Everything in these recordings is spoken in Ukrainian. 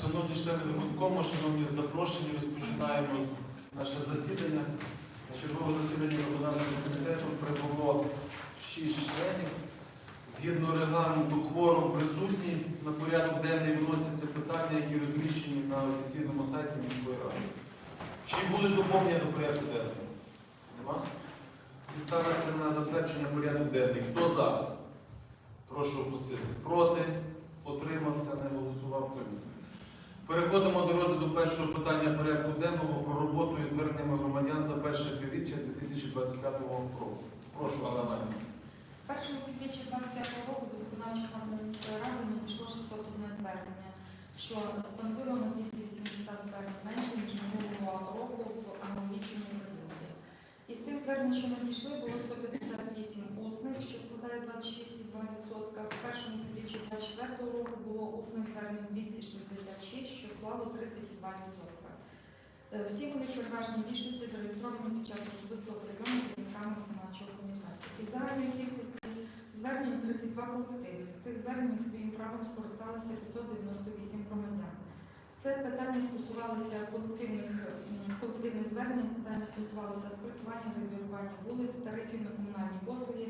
Шановні члени виконкому, шановні запрошені, розпочинаємо наше засідання. Чергове засідання виконавчого комітету прибуло 6 членів. Згідно регламенту, кворум присутній. На порядок денний виносяться питання, які розміщені на офіційному сайті міської ради. Чи були доповнення до порядку денного? Нема? І ставиться на затвердження порядок денний. Хто за? Прошу опустити. Проти? Отримався, не голосував. Прийнято. Переходимо до розгляду першого питання порядку денного про роботу і зверненнями громадян за перше півріччя 2025 року. Прошу, Алла Майна. В першому півріччі 25 року до виконавчих органів ради надійшло 601 звернення, що становило на 280 звернень менше, ніж минулого року в аналогічному періоді. Із тих звернень, що надійшли, було 158 усних, що складає 26,2%. В першому півріччі 24 року було усних звернень 266, що склало 32%. Е, Всі вони в переважній більшості зареєстровані під час особистого прийому керівниками виконавчого комітету. Із загальної кількості звернень 32 колективів. В цих зверненнях своїм правом скористалися 598 громадян. Це питання стосувалося колективних, звернень, питання стосувалося асфальтування, регулювання вулиць, тарифів на комунальні послуги,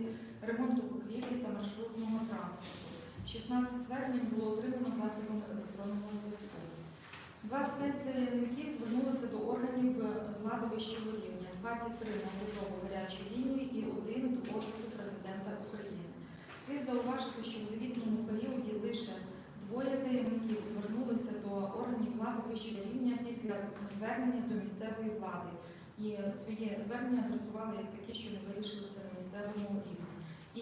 ремонту покрівлі та маршрутного транспорту. 16 звернень було отримано засобами електронного зв'язку. 25 заявників звернулося до органів влади вищого рівня, 23 на готову гарячу лінію і один до Офісу президента України. Слід зауважити, що в звітному періоді лише двоє заявників звернулися до органів влади вищого рівня після звернення до місцевої влади і своє звернення адресували як такі, що не вирішилися на місцевому рівні.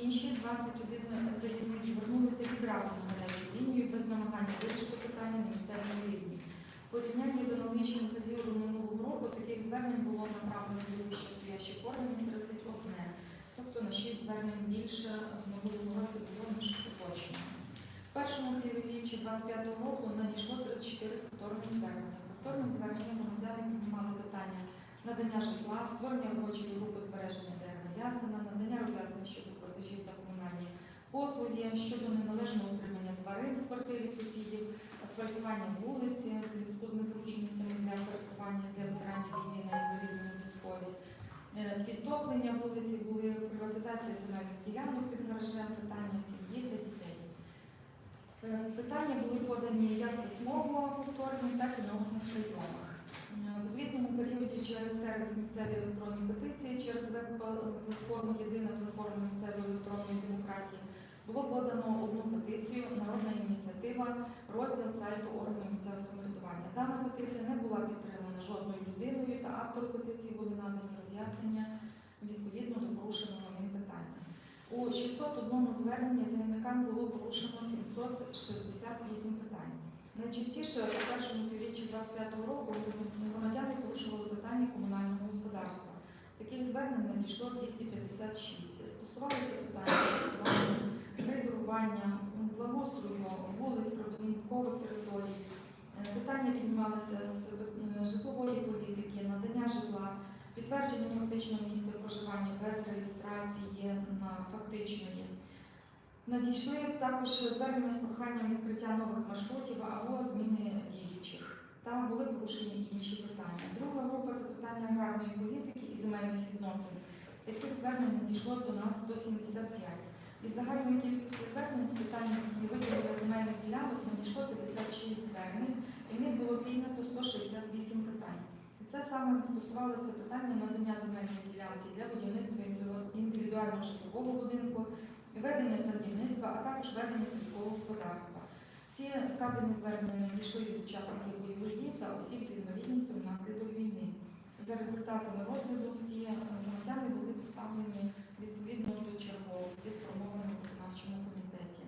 Інші 21 заявник звернулися відразу на гарячу лінію без намагання вирішити питання на місцевому рівні. В порівнянні з аналогічним періодом минулого року таких звернень було направлено до вищестоящих органів 31, тобто на 6 звернень більше в минулому році було, ніж поточно. В першому півріччі 25 року надійшло 34 повторні звернення. Повторні звернення громадяни піднімали питання надання житла, створення робочої групи збереження дерева ясена, надання роз'яснень щодо платежів за комунальні послуги, щодо неналежного утримання тварин в квартирі сусідів, асфальтування вулиці в зв'язку з незручностями для пересування для ветеранів війни на інвалідному військові. Е, Підтоплення вулиці були приватизація земельних ділянок під гаражем, питання сім'ї Питання були подані як письмово повторні, так і на усних прийомах. Е, В звітному періоді через сервіс місцеві електронні петиції, через веб-платформу Єдина платформа місцевої електронної демократії було подано одну петицію Народна ініціатива, розділ сайту органу місцевого самоврядування. Дана петиція не була підтримана жодною людиною, та автору петиції були надані роз'яснення відповідно до порушеного. У 601 зверненні заявникам було порушено 768 питань. Найчастіше у першому півріччі 25 року громадяни порушували питання комунального господарства. Таких звернень надійшло 256. Стосувалися питання рейдерування, благоустрою, вулиць, прибудинкових територій. Е, Питання піднімалися з е, житлової політики, надання житла, підтвердження фактичного місця проживання без реєстрації на фактичної. Надійшли також звернення з проханням відкриття нових маршрутів або зміни діючих. Та були порушені інші питання. Друга група це питання аграрної політики і земельних відносин. Таких звернень надійшло до нас 175. Із загальної кількості звернень з питань виділення земельних ділянок надійшло 56 звернень, і в них було піднято 168 питань. І це саме стосувалося питання надання земельної ділянки для будівництва індивідуального житлового будинку, ведення садівництва, а також ведення сільського господарства. Всі вказані звернення надійшли від учасників бойових дій та осіб з інвалідністю внаслідок війни. За результатами розгляду всі е, громадяни були поставлені відповідно до черговості, сформованої в виконавчому комітеті.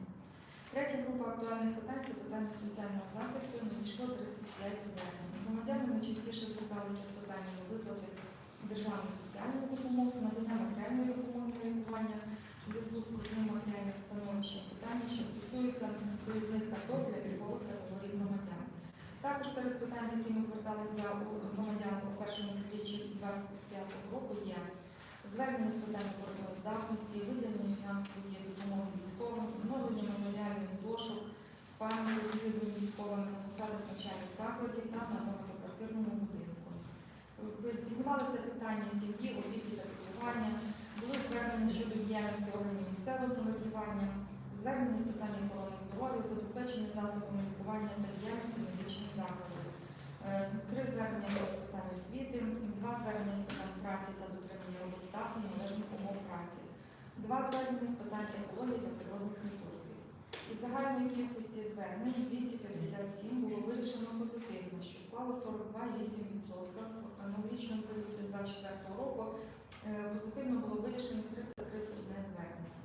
Третя група актуальних питань це питання соціального захисту. Надійшло 35 звернень. Громадяни найчастіше зверталися з питаннями виплати державної соціальної допомоги, надання матеріальної допомоги на лікування у зв'язку з скрутним матеріальним становищем. Питання, що стосуються проїзних карток для пільгових категорій громадян. Також серед питань, з якими зверталися громадян у першому півріччі 2025 року, є звернення з питань обороноздатності, виділення фінансової допомоги військовим, встановлення меморіальних дошок, пам'яті загиблим військовим на посадах навчальних закладів та на. Піднімалися питання сім'ї, опіки та піклування, було звернення щодо діяльності органів місцевого самоврядування, звернення з питання охорони здоров'я, забезпечення засобами лікування та діяльності медичних закладів. Е, Три звернення з питань освіти, два звернення з питань праці та дотримання роботодавців належних умов праці, два звернення з питань екології та природних ресурсів. Із загальної кількості звернень 257 було вирішено позитивно, що склало 42,8%. Аналогічно в періоді 2024 року е, позитивно було вирішено 331 звернення.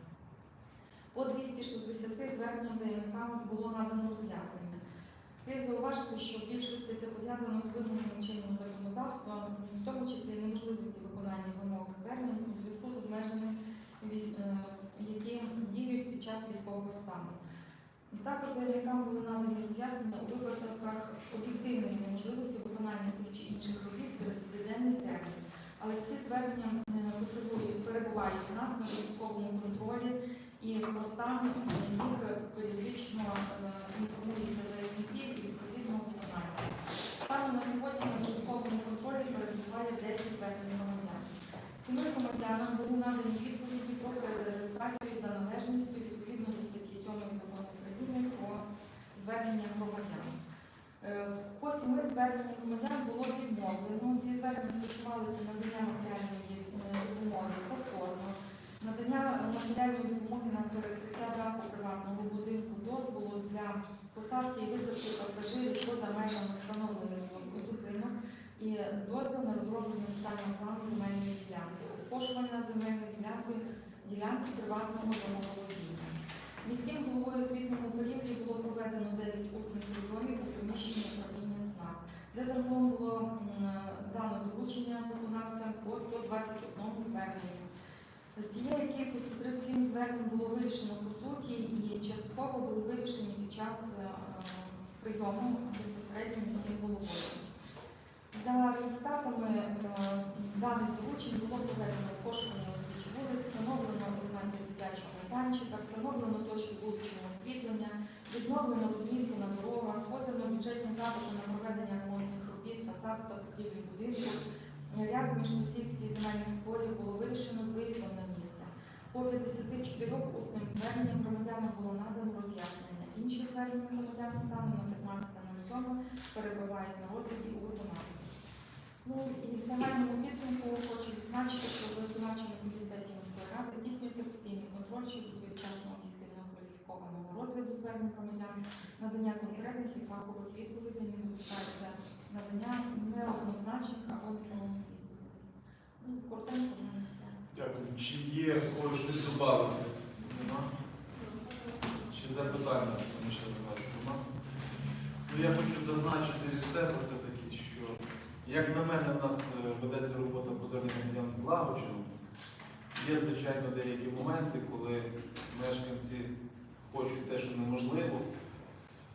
По 260 зверненням заявникам було надано роз'яснення. Слід зауважити, що в більшості це пов'язано з вимогами чинного законодавства, в тому числі неможливості виконання вимог звернень у зв'язку з обмеженням, від- е, які діють під час військового стану. Також заявникам були надані роз'яснення у випадках об'єктивної неможливості виконання тих чи інших робіт в 30-денний термін. Але такі звернення е, перебувають у нас на додатковому контролі і про стан е, їх періодично е, інформується заявників і відповідно виконання. Станом на сьогодні на додатковому контролі перебуває 10 звернень громадян. Семи громадянам були надані відповіді про перереєстрацію за належністю відповідно до статті 7 закону України про звернення громадян. Е, По семи зверненням громадян було відмовлено. Ці звернення стосувалися надання матеріальної е, допомоги повторно, надання матеріальної допомоги на перекриття даху приватного будинку, дозволу для посадки і висадки пасажирів поза межами встановлених зупинок і дозвіл на розроблення детального плану земельної ділянки, обкошування земельної ділянки, ділянки приватного домоволодіння. Міським головою освітньому періоді було проведено 9 усних прийомів у приміщенні управління ЦНАП, де загалом було дано доручення виконавцям по 121 зверненню. З цієї кількості 37 звернень було вирішено по суті і частково були вирішені під час е, прийому безпосередньо міським головою. За результатами е, даних доручень було проведено пошукання узбіч вулиць, встановлено елементи дитячого майданчика, встановлено точки вуличного освітлення, відновлено розмітку на дорогах, подано бюджетні запити на проведення ремонтних робіт, фасад та покрівлі будинку. Ряд міжсусідських земельних спорів було вирішено з виїздом на місце. По 54 усним зверненням громадянам було надано роз'яснення. Інші звернення громадян станом на 15.07 перебувають на розгляді у виконавці. Ну і в загальному підсумку хочу відзначити, що в виконавчому комітеті міської ради здійснюється постійний контроль щодо своєчасного об'єктивного кваліфікованого розгляду звернень громадян, надання конкретних і фахових відповідей не допускається надання неоднозначних або. Ну, коротенько мене все. Дякую. Чи є когось щось додати? Нема? Чи запитання? Тому що я що нема. Ну, я хочу зазначити від себе все-таки, що, як на мене, в нас е, ведеться робота по зверненню громадян злагоджено. Є, звичайно, деякі моменти, коли мешканці хочуть те, що неможливо,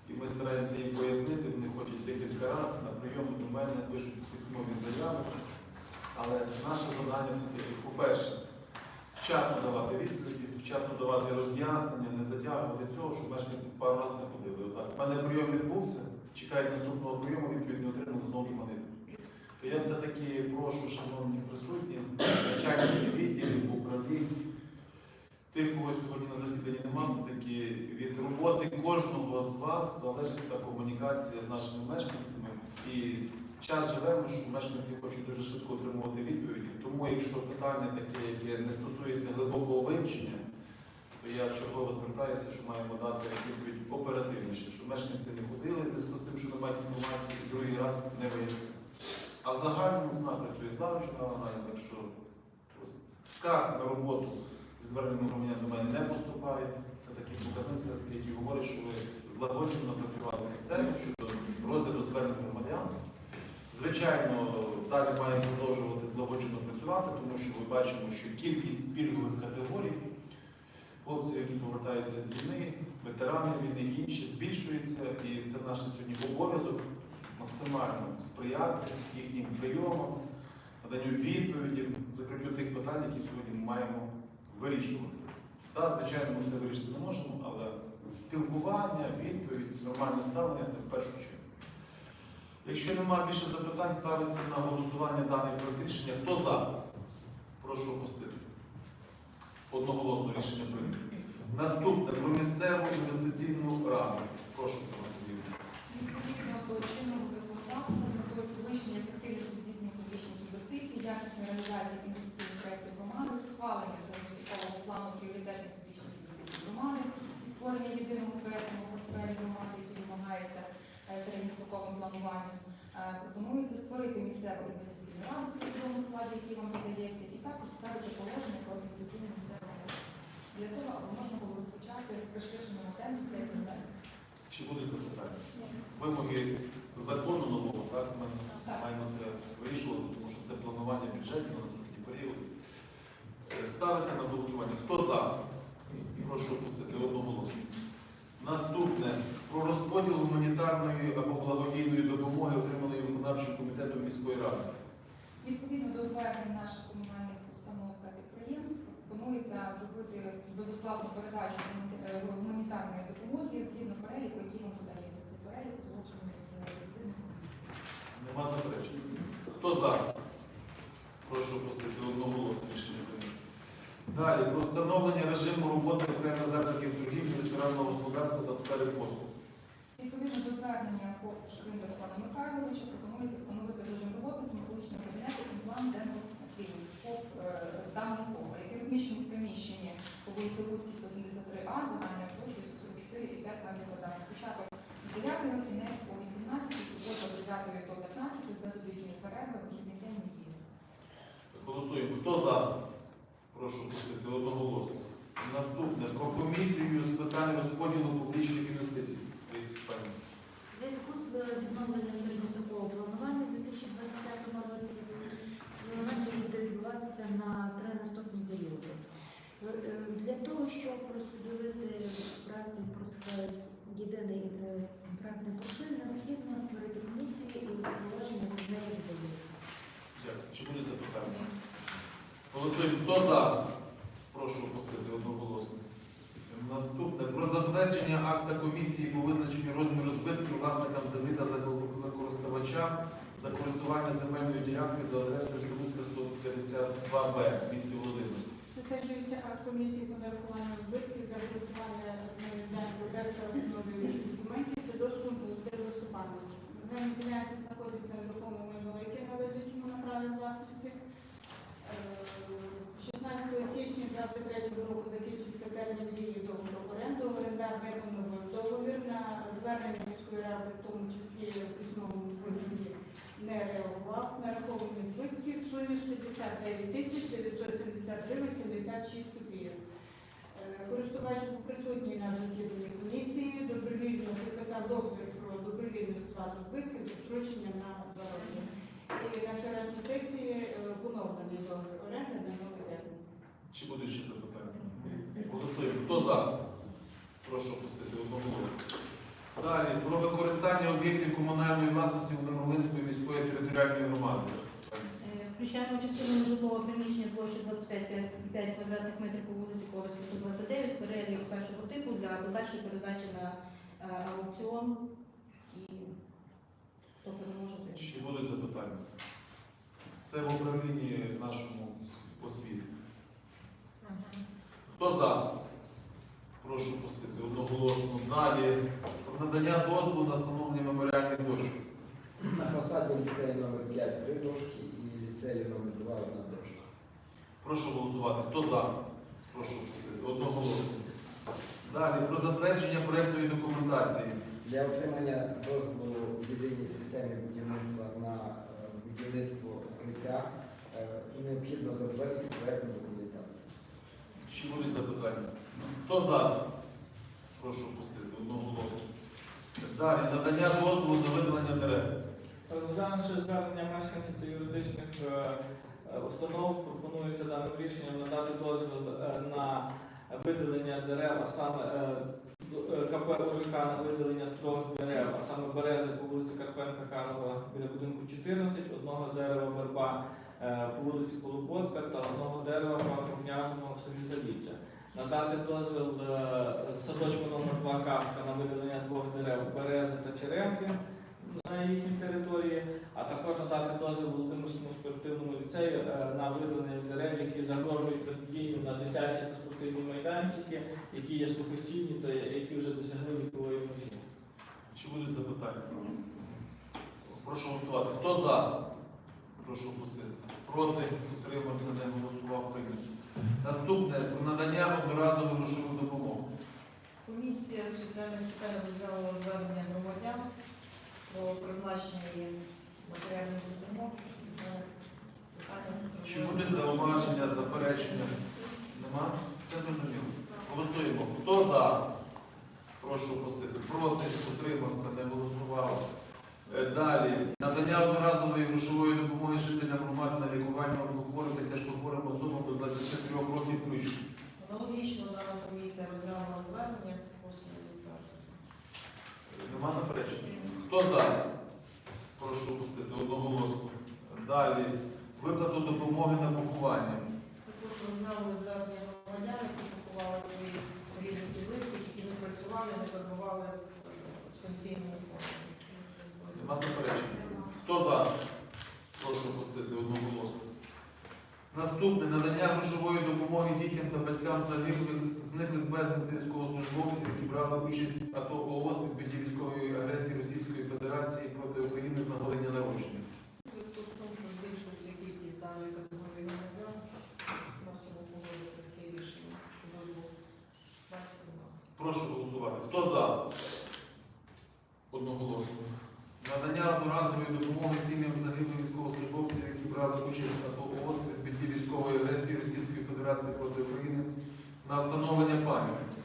і ми стараємося їм пояснити, вони ходять декілька разів на прийом до мене, пишуть письмові заяви. Але наше завдання все-таки, по-перше, вчасно давати відповіді, вчасно давати роз'яснення, не затягувати цього, щоб мешканці пару разів не ходили. У мене прийом відбувся, чекають наступного прийому, відповідь не отримали, знову мене. То я все-таки прошу, шановні присутні, начальників відділів, управлінь, тих, кого сьогодні на засіданні нема, все-таки від роботи кожного з вас залежить та комунікація з нашими мешканцями. І час живемо, що мешканці хочуть дуже швидко отримувати відповіді. Тому, якщо питання таке, яке не стосується глибокого вивчення, то я вчергово звертаюся, що маємо дати відповідь оперативніше, щоб мешканці не ходили в зв'язку з тим, що не мають інформації, і другий раз не вияснили. А в загальному ЦНА працює злагоджено, вона, так що скарг на роботу зі зверненням громадян до мене не поступає. Це такі показники, все-таки, які говорять, що ви злагоджено працювали в системі щодо розгляду звернень громадян. Звичайно, далі маємо продовжувати злагоджено працювати, тому що ми бачимо, що кількість пільгових категорій хлопців, які повертаються з війни, ветерани війни і інші збільшується, і це наш сьогодні обов'язок максимально сприяти їхнім прийомам, наданню відповіді, закриттю тих питань, які сьогодні ми маємо вирішувати. Так, звичайно, ми все вирішити не можемо, але спілкування, відповідь, нормальне ставлення це в першу чергу. Якщо немає більше запитань, ставиться на голосування даний проект рішення. Хто за? Прошу опустити. Одноголосно рішення прийнято. Наступне про місцеву інвестиційну раду. Прошу це вас. Відповідно до чинного підвищення ефективності здійснення публічних інвестицій, якісної реалізації інвестиційних проєктів громади, схвалення середньострокового плану пріоритетних публічних інвестицій громади і створення єдиного проєктного портфелю громади, який вимагається е, середньостроковим плануванням. Е, Пропонується створити місцеву інвестиційну раду при судовому складі, який вам надається, і також справити положення про організаційну місцеву раду. Для того, аби можна було розпочати в пришвидшеному темпі цей процес. Чи буде запитання? Вимоги закону нового, так? Ми маємо це вирішувати, тому що це планування бюджету на наступний період. Е, Ставиться на голосування. Хто за? Прошу опустити одноголосно. Наступне про розподіл гуманітарної або благодійної допомоги, отриманої виконавчим комітетом міської ради. Відповідно до звернень наших комунальних установ та підприємств пропонується зробити безоплатну передачу гуманітарної допомоги згідно переліку, який вам подається. Це перелік узгоджений з відповідною комісією. Нема заперечень. Хто за? Прошу опустити одноголосно рішення прийнято. Далі про встановлення режиму роботи окремих закладів торгівлі, ресторанного господарства та сфери послуг. Відповідно до звернення ФОП Шкринда Руслана Михайловича пропонується встановити режим роботи стоматологічного кабінету Денвелс Клінік ФОП е, даного ФОПа, який розміщений в приміщенні по вулиці Луцькій, 173А, загальною площею 144,5 метрів квадратних. Початок з 9 кінець по 18, субота з 9 до 15, без обідньої перерви, вихідний день неділі. Голосуємо. Хто за? Прошу пустити одноголосно. Наступне про комісію з питань розподілу публічних інвестицій. У зв'язку з відновленням середньострокового планування з 2025 році планування буде відбуватися на три наступні періоди. Е, е, Для того, щоб розподілити проектний портфель, єдиний е, проектний портфель, необхідно створити комісію і положення від неї. Чи буде запитання? Голосуємо. Хто за? Прошу опустити одноголосно. Наступне про затвердження акта комісії по визначенню розміру збитків власникам землі та користувачам за користування земельною ділянкою за адресою Слободська 152Б в місті Володимир. Затверджується акт комісії по нарахуванню збитків за використання земельної держава встановлюючих документів. Це доступ до Володимиру Степановичу. Земельна ділянка знаходиться в рухому 16 січня 23 року закінчився термін дії договору оренду. Орендар виконав договір на звернення міської ради, в тому числі в письмовому вигляді, не реагував. Нараховані збитки в сумі 69 тисяч 970 гривень 76 копійок. Е, Користувач був присутній на засіданні комісії, добровільно підписав договір про добровільну сплату збитків з на два роки. І на вчорашній сесії поновлений договір оренди на новий термін. Чи будуть ще запитання? Голосуємо. Хто за? Прошу опустити одноголосно. Далі про використання об'єктів комунальної власності Володимир-Волинської міської територіальної громади. Е, Включаємо частину нежитлового приміщення площі 25 квадратних метрів по вулиці Ковальська, 129, перелік першого типу для подальшої передачі на е, аукціон. І не може. Чи будуть запитання? Це в управлінні нашому освіти. Хто за? Прошу пустити одноголосно. Далі про надання дозволу на встановлення меморіальних дощок. На фасаді ліцею номер 5 три дошки і ліцею номер 2 одна дошка. Прошу голосувати. Хто за? Прошу пустити. Одноголосно. Далі про затвердження проєктної документації. Для отримання дозволу в єдиній системі будівництва на е, будівництво укриття е, необхідно затвердити проєктну документацію. Чи будуть запитання? Хто за? Прошу пустити. Одноголосно. Далі надання дозволу на видалення дерев. Розглянувши звернення мешканців та юридичних е, е, установ, пропонується даним рішенням надати дозвіл на видалення дерев, а саме до- КП ОЖК на видалення трьох дерев, а саме берези по вулиці Карпенка Карова біля будинку 14, одного дерева верба е, по вулиці Колоботка та одного дерева по княжного в селі Заліччя. надати дозвіл е, садочку номер 2 Каска на видалення двох дерев берези та черемки на їхній території, а також надати дозвіл Володимирському спортивному ліцею е, на видалення дерев, які загрожують протидію на дитячі та спортивні майданчики, які є сухостійні та які вже досягли вікової межі. Чи будуть запитання? Прошу голосувати. Хто за? Прошу опустити. Проти, утримався, не голосував, прийнято. Наступне про надання одноразової грошової допомоги. Комісія соціальних питань розглянула звернення громадян про призначення їм матеріальних допомог. Е, Чи будуть зауваження, заперечення? Нема? Все зрозуміло. Голосуємо. Хто за? Прошу опустити. Проти, утримався, не голосував. Е, Далі. Надання одноразової грошової допомоги жителям громади на лікування онкохворих та тяжкохворим особам до 23 років включно. Аналогічно дана комісія розглянула звернення, просимо затвердити. Нема заперечень? Хто за? Прошу опустити одноголосно. Далі. Виплату допомоги на поховання. Також розглянули звернення громадян, які поховали свої рідних і близьких, які не працювали, не перебували в пенсійному фонді. Нема заперечень? Хто за? Прошу опустити одноголосно. Наступне надання грошової допомоги дітям та батькам загиблих, зниклих безвісти військовослужбовців, які брали участь в АТО ООС від подій військової агресії Російської Федерації проти України з нагодення народження. Зв'язку в тому, що збільшується кількість даної категорії громадян, просимо погодити таке рішення, що було. Прошу голосувати. Хто за? Одноголосно. Надання одноразової допомоги сім'ям загиблих військовослужбовців, які брали участь в АТО ООС від військової агресії Російської Федерації проти України на встановлення пам'ятників.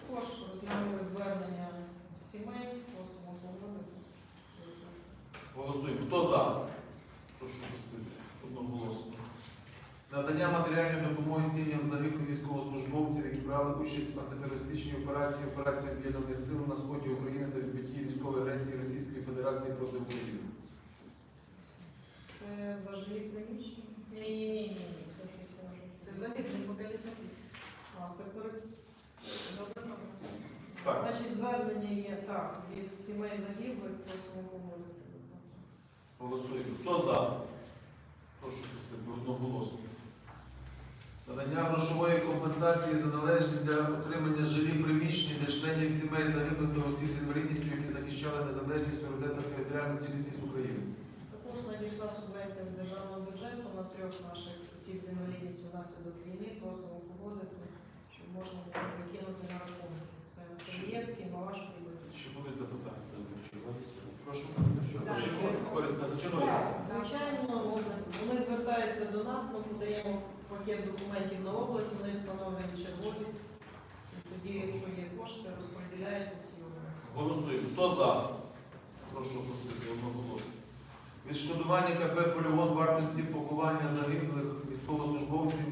Також розглянули звернення сімей, просимо погодити. Голосуємо. Хто за? Прошу пустити. Одноголосно. Надання матеріальної допомоги сім'ям загиблих військовослужбовців, які брали участь в антитерористичній операції, операції об'єднаних сил на сході України та відбитті військової агресії Російської Федерації проти України. Це за жилі приміщення? Ні, ні, ні, ні, це щось може. Це загиблі по 50 тисяч. А, це перед... Добре, добре. Так. Значить, звернення є так, від сімей загиблих, просимо погодити. Голосуємо. Хто за? Прошу пустити. Одноголосно. Надання грошової компенсації за належні для отримання жилі приміщення для членів сімей загиблих та осіб з інвалідністю, які захищали незалежність, суверенітет та територіальну цілісність України. Надійшла субвенція з державного бюджету на трьох наших осіб з інвалідністю внаслідок війни. Просимо погодити, щоб можна було закинути на рахунки. Це Сергієвський, Малашко і Батьківщина. Чи будуть запитання? Прошу. Так. За черговість. Звичайно, вони звертаються до нас, ми подаємо пакет документів на область, вони встановлюють черговість. І тоді, якщо є кошти, розподіляють по всій області. Голосуємо. Хто за? Прошу опустити одноголосно. Відшкодування КП полігон вартості поховання загиблих військовослужбовців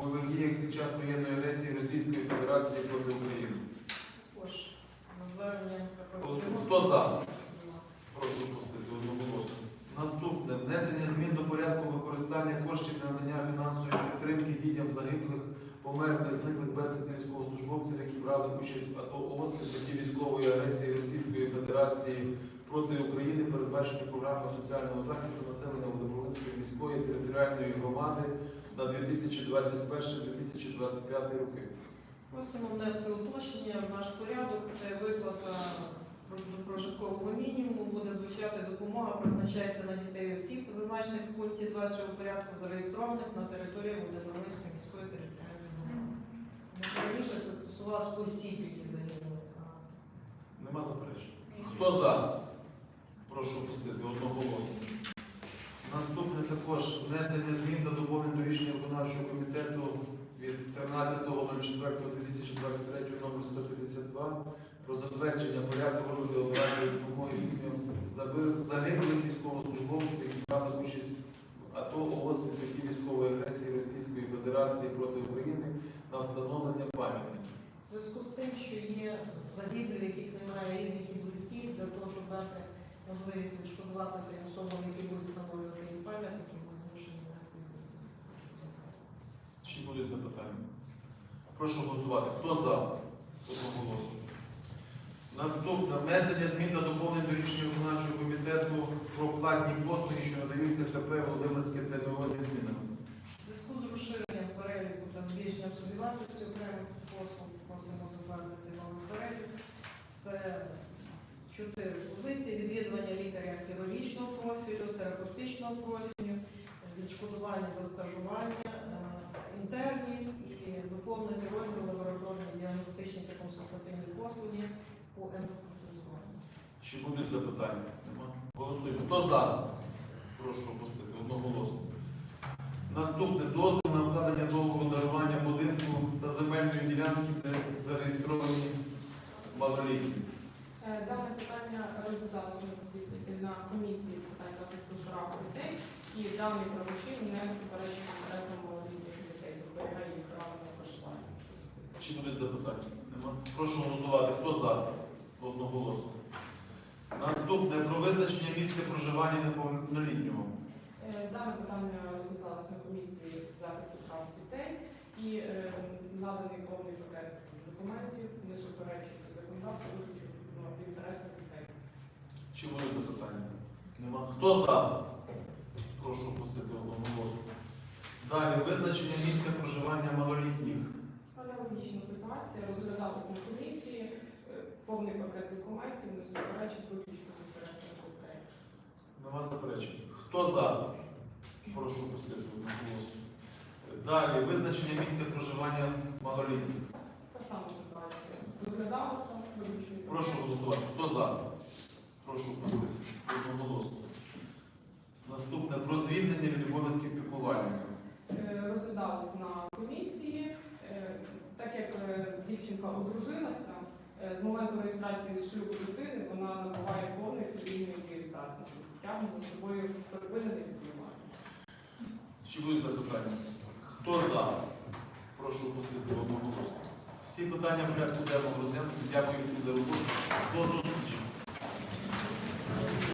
у бойових діях під час воєнної агресії Російської Федерації проти України. Хто за? Прошу опустити одноголосно. Наступне внесення змін до порядку використання коштів для надання фінансової підтримки дітям загиблих, померлих, зниклих безвісти військовослужбовців, які брали участь в АТО ООС в тоді військової агресії Російської Федерації проти України, передбачені програмою соціального захисту населення Володимирської міської територіальної громади на 2021-2025 роки. Просимо внести уточнення в наш порядок. Це виплата прожиткового мінімуму. Буде звучати допомога, призначається на дітей осіб, зазначених в пункті 2 цього порядку, зареєстрованих на території Володимирської міської територіальної громади. Раніше це стосувалося осіб, які загинули. Нема заперечень. Хто за? Прошу опустити одноголосно. Наступне також внесення змін та доповнень до рішення виконавчого комітету від 13.04.2023 номер 152 про затвердження порядку роботи оперативної допомоги сім'ям загиблих військовослужбовців, які брали участь в АТО ООС від військової агресії Російської Федерації проти України на встановлення пам'ятників. Зв'язку з тим, що є загиблі, яких немає рідних і близьких, для того, щоб дати можливість відшкодувати тим особам, які будуть встановлювати їм пам'ятники, ми змушені внести зміни. Чи будуть запитання? Прошу голосувати. Хто за? Одноголосно. Наступне внесення змін та доповнень до рішення виконавчого комітету про платні послуги, що надаються КП Володимирське ТНО зі змінами. В зв'язку з розширенням переліку та збільшенням собівартості окремих послуг просимо затвердити новий перелік. Це чотири позиції: відвідування лікаря хірургічного профілю, терапевтичного профілю, відшкодування за стажування, е, інтернів і доповнити розділ лабораторні діагностичні та консультативні послуги по ендопротезуванню. Чи будуть запитання? Нема. Голосуємо. Хто за? Прошу опустити одноголосно. Наступне дозвіл на вкладення договору дарування будинку та земельної ділянки, де зареєстровані малолітні. Е, Дане питання розглядалося на комісії з питань захисту прав дітей, і даний правочин не суперечить інтересам малолітніх дітей, зберігає їх право на проживання. Чи будуть запитання? Нема. Прошу голосувати. Хто за? Одноголосно. Наступне про визначення місця проживання неповнолітнього. Е, Дане питання розглядалося на комісії з захисту прав дітей і е, наданий повний пакет документів, не суперечить законодавству, виключно в інтересах дітей. Чи будуть запитання? Нема. Хто за? Прошу опустити одноголосно. Далі визначення місця проживання малолітніх. Аналогічна ситуація розглядалася на комісії, е, повний пакет документів, не суперечить виключно в інтересах. Нема заперечень. Хто за? Прошу опустити одноголосно. Далі визначення місця проживання малолітніх. Та сама ситуація. Розглядалося. Прошу голосувати. Хто за? Прошу одноголосно. Наступне про звільнення від обов'язків піклувальника. Е, Розглядалось на комісії, Е, так як е, дівчинка одружилася, з моменту реєстрації з шлюбу дитини вона набуває повної цивільної дієздатності, тягне за собою припинене піклування. Чи будуть запитання? Хто за? Прошу опустити одноголосно. Всі питання порядку денного розглянути. Дякую всім за роботу.